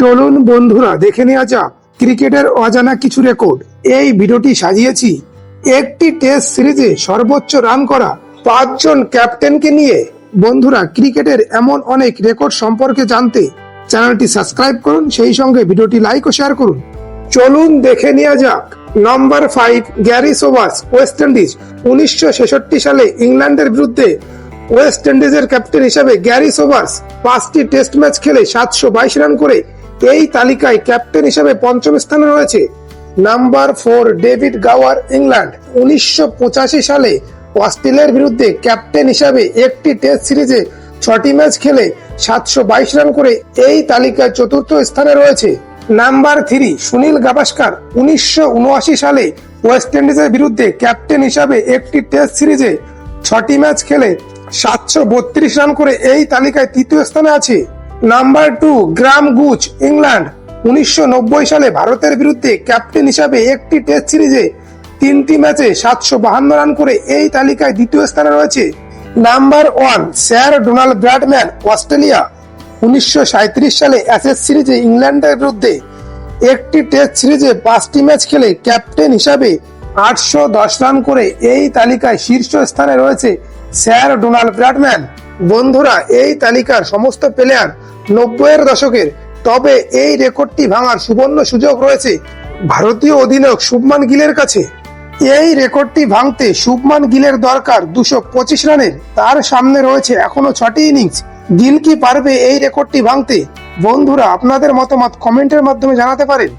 চলুন বন্ধুরা, দেখে নেওয়া যাক। ক্রিকেটের অজানা কিছু রেকর্ড এই ভিডিওটি সাজিয়েছি। একটি টেস্ট সিরিজে সর্বোচ্চ রান করা পাঁচজন ক্যাপ্টেনকে নিয়ে। বন্ধুরা, ক্রিকেটের এমন অনেক রেকর্ড সম্পর্কে জানতে চ্যানেলটি সাবস্ক্রাইব করুন, সেই সঙ্গে ভিডিওটি লাইক ও শেয়ার করুন। চলুন দেখে নেওয়া যাক। Number five Garry Sobers West Indies উনিশশো ছেষট্টি সালে ইংল্যান্ডের বিরুদ্ধে ওয়েস্ট ইন্ডিজের ক্যাপ্টেন হিসেবে গ্যারি সোভার্স পাঁচটি টেস্ট ম্যাচ খেলে সাতশো বাইশ রান করে এই তালিকায় ক্যাপ্টেন হিসেবে পঞ্চম স্থানে রয়েছে number four David Gower, England. উনিশশো পঁচাশি সালে অস্ট্রেলিয়ার বিরুদ্ধে ক্যাপ্টেন হিসাবে একটি টেস্ট সিরিজে ছটি ম্যাচ খেলে সাতশো বাইশ রান করে এই তালিকায় চতুর্থ স্থানে রয়েছে নাম্বার থ্রি সুনীল গাভাস্কার। উনিশশো উনআশি সালে ওয়েস্ট ইন্ডিজের বিরুদ্ধে ক্যাপ্টেন হিসাবে একটি টেস্ট সিরিজে ছটি ম্যাচ খেলে সাতশো বত্রিশ রান করে এই তালিকায় তৃতীয় স্থানে আছে। Number two, Graham Gooch England. উনিশশো নব্বই সালে ভারতের বিরুদ্ধে ক্যাপ্টেন হিসাবে একটি টেস্ট সিরিজে তিনটি ম্যাচে সাতশো বাহান্ন রান করে এই তালিকায় দ্বিতীয় স্থানে রয়েছে number one, sir Donald Bradman, Australia. উনিশশো সাঁইত্রিশ সালে অ্যাসেস সিরিজে ইংল্যান্ডের বিরুদ্ধে একটি টেস্ট সিরিজে পাঁচটি ম্যাচ খেলে ক্যাপ্টেন হিসাবে আটশো দশ রান করে এই তালিকায় শীর্ষ স্থানে রয়েছে স্যার ডোনাল্ড ব্র্যাডম্যান। বন্ধুরা, এই তালিকার সমস্ত প্লেয়ার নব্বইয়ের দশকের তবে এই রেকর্ডটি ভাঙার সুবর্ণ সুযোগ রয়েছে ভারতীয় অধিনায়ক শুভমান গিলের কাছে। এই রেকর্ডটি ভাঙতে শুভমান গিলের দরকার দুশো পঁচিশ রানের। তার সামনে রয়েছে এখনও ছটি ইনিংস গিল কি পারবে এই রেকর্ডটি ভাঙতে? বন্ধুরা, আপনাদের মতামত কমেন্টের মাধ্যমে জানাতে পারেন।